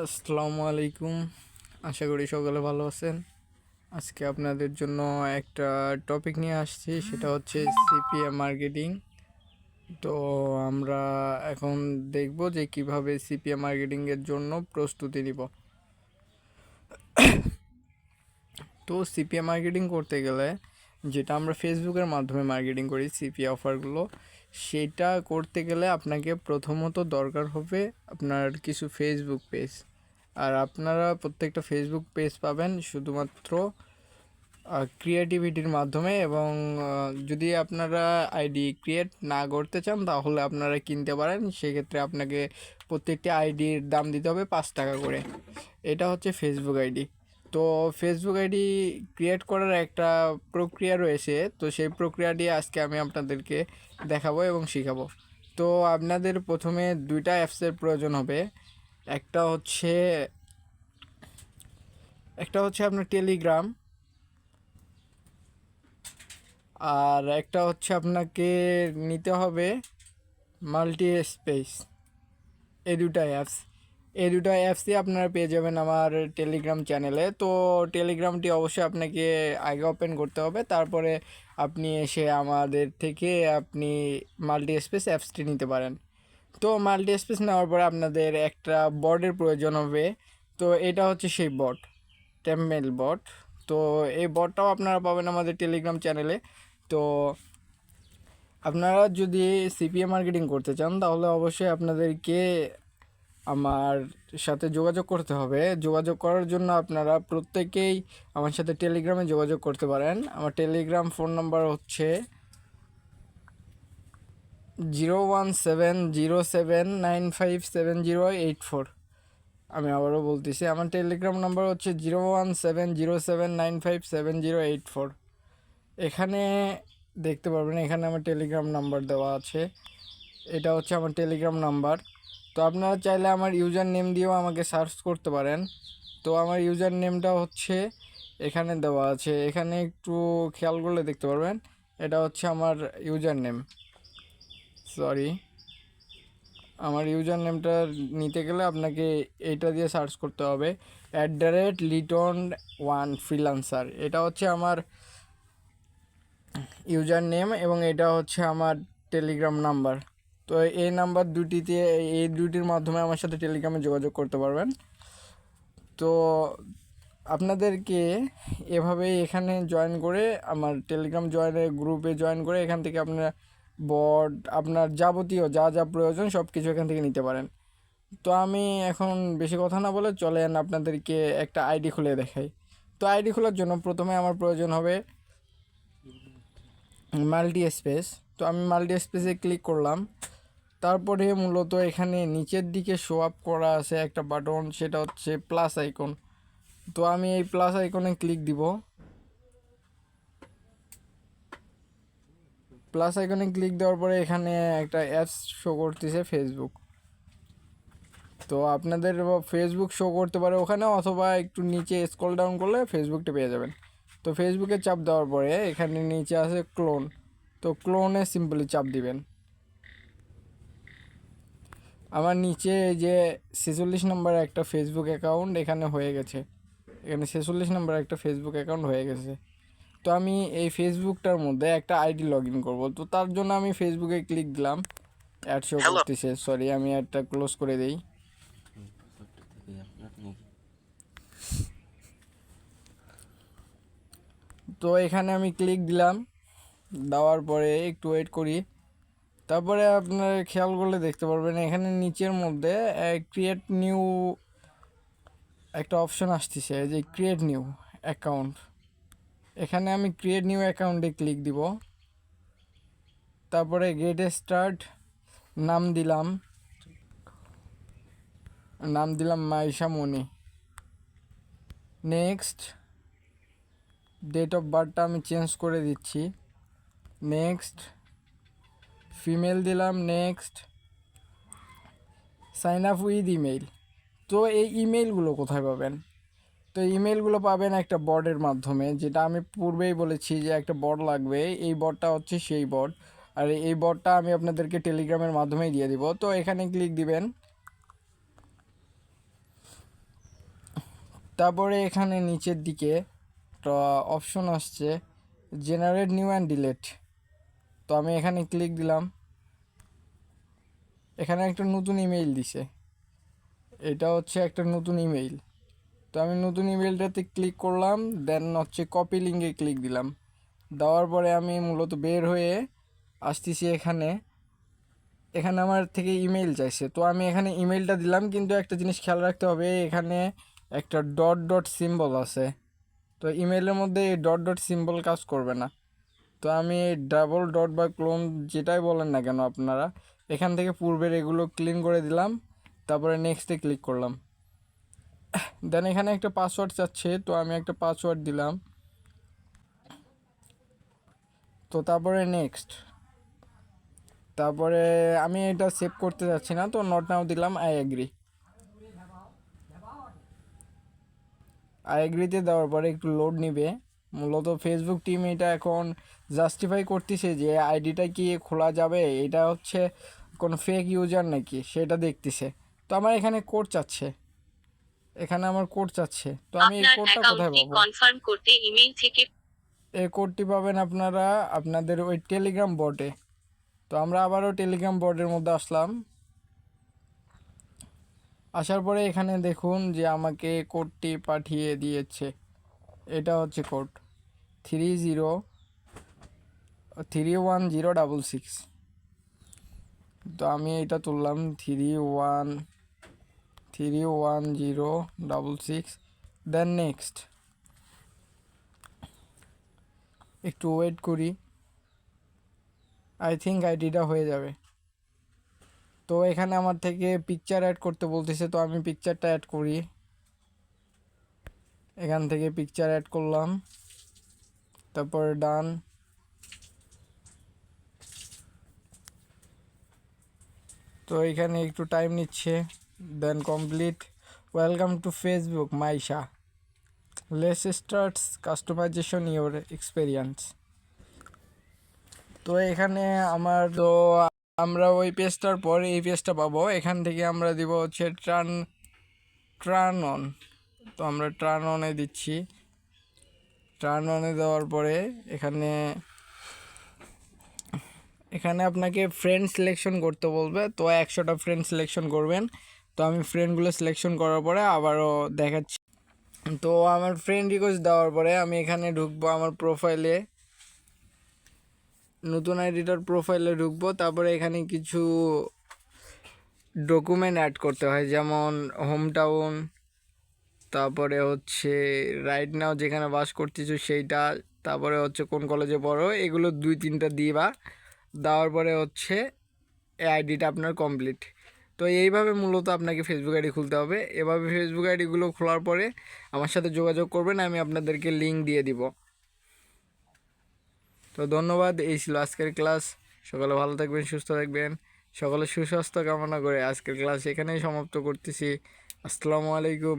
আসসালামু আলাইকুম। আশা করি সকলে ভালো আছেন। আজকে আপনাদের জন্য একটা টপিক নিয়ে আসছি, সেটা হচ্ছে সিপিএম মার্কেটিং তো আমরা এখন দেখব যে কীভাবে সিপিএম মার্কেটিংয়ের জন্য প্রস্তুতি নিব। তো সিপিএম মার্কেটিং করতে গেলে, যেটা আমরা ফেসবুকের মাধ্যমে মার্কেটিং করি সিপি অফারগুলো সেটা করতে গেলে আপনাকে প্রথমত দরকার হবে আপনার কিছু ফেসবুক পেজ আর আপনারা প্রত্যেকটা ফেসবুক পেজ পাবেন শুধুমাত্র ক্রিয়েটিভিটির মাধ্যমে এবং যদি আপনারা আইডি ক্রিয়েট না করতে চান তাহলে আপনারা কিনতে পারেন। সেক্ষেত্রে আপনাকে প্রত্যেকটি আইডির দাম দিতে হবে পাঁচ টাকা করে। এটা হচ্ছে ফেসবুক আইডি তো ফেসবুক আইডি ক্রিয়েট করার একটা প্রক্রিয়া রয়েছে। তো সেই প্রক্রিয়াটি আজকে আমি আপনাদেরকে দেখাবো এবং শেখাবো। তো আপনাদের প্রথমে দুইটা অ্যাপসের প্রয়োজন হবে। একটা হচ্ছে একটা হচ্ছে আপনার টেলিগ্রাম আর একটা হচ্ছে আপনাকে নিতে হবে মাল্টি স্পেস এই দুটা অ্যাপস এই দুটো অ্যাপসই আপনারা পেয়ে যাবেন আমার টেলিগ্রাম চ্যানেলে তো টেলিগ্রামটি অবশ্যই আপনাকে আগে ওপেন করতে হবে। তারপরে আপনি এসে আমাদের থেকে আপনি মাল্টি স্পেস অ্যাপসটি নিতে পারেন। তো মাল্টি স্পেস নেওয়ার পরে আপনাদের একটা বর্ডের প্রয়োজন হবে। তো এটা হচ্ছে সেই বট টেমমেল বট তো এই বটটাও আপনারা পাবেন আমাদের টেলিগ্রাম চ্যানেলে তো আপনারা যদি সিপিএ মার্কেটিং করতে চান, তাহলে অবশ্যই আপনাদেরকে আমার সাথে যোগাযোগ করতে হবে। যোগাযোগ করার জন্য আপনারা প্রত্যেকেই আমার সাথে টেলিগ্রামে যোগাযোগ করতে পারেন। আমার টেলিগ্রাম ফোন নাম্বার হচ্ছে zero one seven zero seven nine five seven zero eight four. আমি আবারও বলতেছি, আমার টেলিগ্রাম নাম্বার হচ্ছে zero one seven zero seven nine five seven zero eight four. এখানে দেখতে পারবেন, এখানে আমার টেলিগ্রাম নাম্বার দেওয়া আছে। এটা হচ্ছে আমার টেলিগ্রাম নাম্বার। তো আপনারা চাইলে আমার ইউজার নেম দিয়েও আমাকে সার্চ করতে পারেন। তো আমার ইউজার নেমটা হচ্ছে এখানে দেওয়া আছে। এখানে একটু খেয়াল করলে দেখতে পারবেন, এটা হচ্ছে আমার ইউজার নেম সরি, আমার ইউজার নেমটা নিতে গেলে আপনাকে এইটা দিয়ে সার্চ করতে হবে। At the rate Liton one freelancer এটা হচ্ছে আমার ইউজার নেম এবং এটা হচ্ছে আমার টেলিগ্রাম নাম্বার। তো এই নাম্বার দুটিতে, এই দুটির মাধ্যমে আমার সাথে টেলিগ্রামে যোগাযোগ করতে পারবেন। তো আপনাদেরকে এভাবে এখানে জয়েন করে, আমার টেলিগ্রাম জয়েনের গ্রুপে জয়েন করে এখান থেকে আপনারা বড আপনার যাবতীয় যা যা প্রয়োজন সব কিছু এখান থেকে নিতে পারেন। তো আমি এখন বেশি কথা না বলে চলেন আপনাদেরকে একটা আইডি খুলে দেখাই। তো আইডি খোলার জন্য প্রথমে আমার প্রয়োজন হবে মাল্টি স্পেস তো আমি মাল্টি স্পেসে ক্লিক করলাম। তারপরে মূলত এখানে নিচের দিকে শো আপ করা আছে একটা বাটন সেটা হচ্ছে প্লাস আইকন তো আমি এই প্লাস আইকনে ক্লিক দিব। প্লাস আইকনে ক্লিক দেওয়ার পরে এখানে একটা অ্যাপস শো করতেছে ফেসবুক তো আপনাদের ফেসবুক শো করতে পারে ওখানে, অথবা একটু নিচে স্ক্রল ডাউন করলে ফেসবুকটা পেয়ে যাবেন। তো ফেসবুকে চাপ দেওয়ার পরে এখানে নিচে আছে ক্লোন তো ক্লোনে সিম্পলি চাপ দিবেন। আমার নিচে এই যে ছেচল্লিশ নম্বর একটা ফেসবুক অ্যাকাউন্ট এখানে হয়ে গেছে। এখানে ছেচল্লিশ নম্বর একটা ফেসবুক অ্যাকাউন্ট হয়ে গেছে। তো আমি এই ফেসবুকটার মধ্যে একটা আইডি লগ ইন করব। তো তার জন্য আমি ফেসবুকে ক্লিক দিলাম। অ্যাড শো করতেছে। সরি আমি একটা ক্লোজ করে দিই। তো এখানে আমি ক্লিক দিলাম। দেওয়ার পরে একটু ওয়েট করি। তারপরে আপনার খেয়াল করলে দেখতে পারবেন, এখানে নিচের মধ্যে ক্রিয়েট নিউ একটা অপশন আসতেছে যে ক্রিয়েট নিউ অ্যাকাউন্ট এখানে আমি ক্রিয়েট নিউ অ্যাকাউন্টে ক্লিক দিব। তারপরে গেট স্টার্ট নাম দিলাম। নাম দিলাম Maisha Moni. Next date of বার্থটা আমি চেঞ্জ করে দিচ্ছি। নেক্সট। ফিমেল দিলাম, next. Sign up with email. তো এই ইমেইলগুলো কোথায় পাবেন? তো ইমেলগুলো পাবেন একটা বর্ডের মাধ্যমে, যেটা আমি পূর্বেই বলেছি যে একটা বট লাগবে। এই বটটা হচ্ছে সেই বট আর এই বটটা আমি আপনাদেরকে টেলিগ্রামের মাধ্যমেই দিয়ে দিব। তো এখানে ক্লিক দিবেন। তারপরে এখানে নিচের দিকে অপশন আসছে জেনারেট নিউ অ্যান্ড ডিলেট তো আমি এখানে ক্লিক দিলাম। এখানে একটা নতুন ইমেইল দিছে। এটা হচ্ছে একটা নতুন ইমেইল তো আমি নতুন ইমেলটাতে ক্লিক করলাম দেন হচ্ছে কপি লিঙ্কে ক্লিক দিলাম। দেওয়ার পরে আমি মূলত বের হয়ে আসতেছি এখানে। এখানে আমার থেকে ইমেল চাইছে। তো আমি এখানে ইমেলটা দিলাম, কিন্তু একটা জিনিস খেয়াল রাখতে হবে, এখানে একটা ডট ডট সিম্বল আছে। তো ইমেলের মধ্যে এই ডট ডট সিম্বল কাজ করবে না। তো আমি ডাবল ডট বা ক্লোন যেটাই বলেন না কেন আপনারা, এখান থেকে পূর্বের এগুলো ক্লিন করে দিলাম, তারপরে নেক্সটে ক্লিক করলাম। দেন এখানে একটা পাসওয়ার্ড চাচ্ছে, তো আমি একটা পাসওয়ার্ড দিলাম। তো তারপরে নেক্সট তারপরে আমি এটা সেভ করতে যাচ্ছি না, তো নট নাও দিলাম আই এগ্রি আই এগ্রিতে দেওয়ার পরে একটু লোড নিবে। মূলত ফেসবুক টিম এটা এখন জাস্টিফাই করতেছে যে আইডিটা কি খোলা যাবে? এটা হচ্ছে কোনো ফেক ইউজার নাকি? সেটা দেখতেছে। তো আমার এখানে কোড চাচ্ছে। এখানে আমার কোড চাচ্ছে। তো আমি এই কোডটা কোথায় পাবো? কনফার্ম করতে ইমেইল থেকে এই কোডটি পাবেন আপনারা আপনাদের ওই টেলিগ্রাম বটে তো আমরা আবারও টেলিগ্রাম বটের মধ্যে আসলাম। আসার পরে এখানে দেখুন যে আমাকে কোডটি পাঠিয়ে দিয়েছে। এটা হচ্ছে code three zero three one zero double six তো আমি এটা তুললাম three one three one zero double six then next একটু ওয়েট করি। আই থিঙ্ক আইডিটা হয়ে যাবে। তো এখানে আমার থেকে পিকচার অ্যাড করতে বলতেছে, তো আমি পিকচারটা অ্যাড করি। এখান থেকে পিকচার অ্যাড করলাম। তারপর ডান তো এখানে একটু টাইম নিচ্ছে। Then complete welcome to Facebook Maisha let's starts customisation your experience তো এখানে আমার তো আমরা ওই পেজটার পর এই পেজটা পাবো। এখান থেকে আমরা দিব হচ্ছে ট্রান ট্রান অন তো আমরা ট্রান অনে দিচ্ছি। ট্রান অনে দেওয়ার পরে এখানে এখানে আপনাকে ফ্রেন্ড সিলেকশন করতে বলবে। তো একশোটা ফ্রেন্ড সিলেকশন করবেন। তো আমি ফ্রেন্ডগুলো সিলেকশন করার পরে আবারও দেখাচ্ছি। তো আমার ফ্রেন্ড রিকোয়েস্ট দেওয়ার পরে আমি এখানে ঢুকবো আমার প্রোফাইলে নতুন আইডিটার প্রোফাইলে ঢুকবো। তারপরে এখানে কিছু ডকুমেন্ট অ্যাড করতে হয়। যেমন হোম টাউন তারপরে হচ্ছে রাইট নাও যেখানে বাস করতেছো সেইটা, তারপরে হচ্ছে কোন কলেজে পড়ো, এগুলো দুই তিনটা দিবা। দেওয়ার পরে হচ্ছে এই আইডিটা আপনার কমপ্লিট তো এইভাবে মূলত আপনাকে ফেসবুক আইডি খুলতে হবে। এভাবে ফেসবুক আইডিগুলো খোলার পরে আমার সাথে যোগাযোগ করবেন, আমি আপনাদেরকে লিঙ্ক দিয়ে দিব। তো ধন্যবাদ, এই ছিল আজকের ক্লাস সকালে ভালো থাকবেন, সুস্থ থাকবেন। সকলে সুস্বাস্থ্য কামনা করে আজকের ক্লাস এখানেই সমাপ্ত করতেছি। আসসালামু আলাইকুম।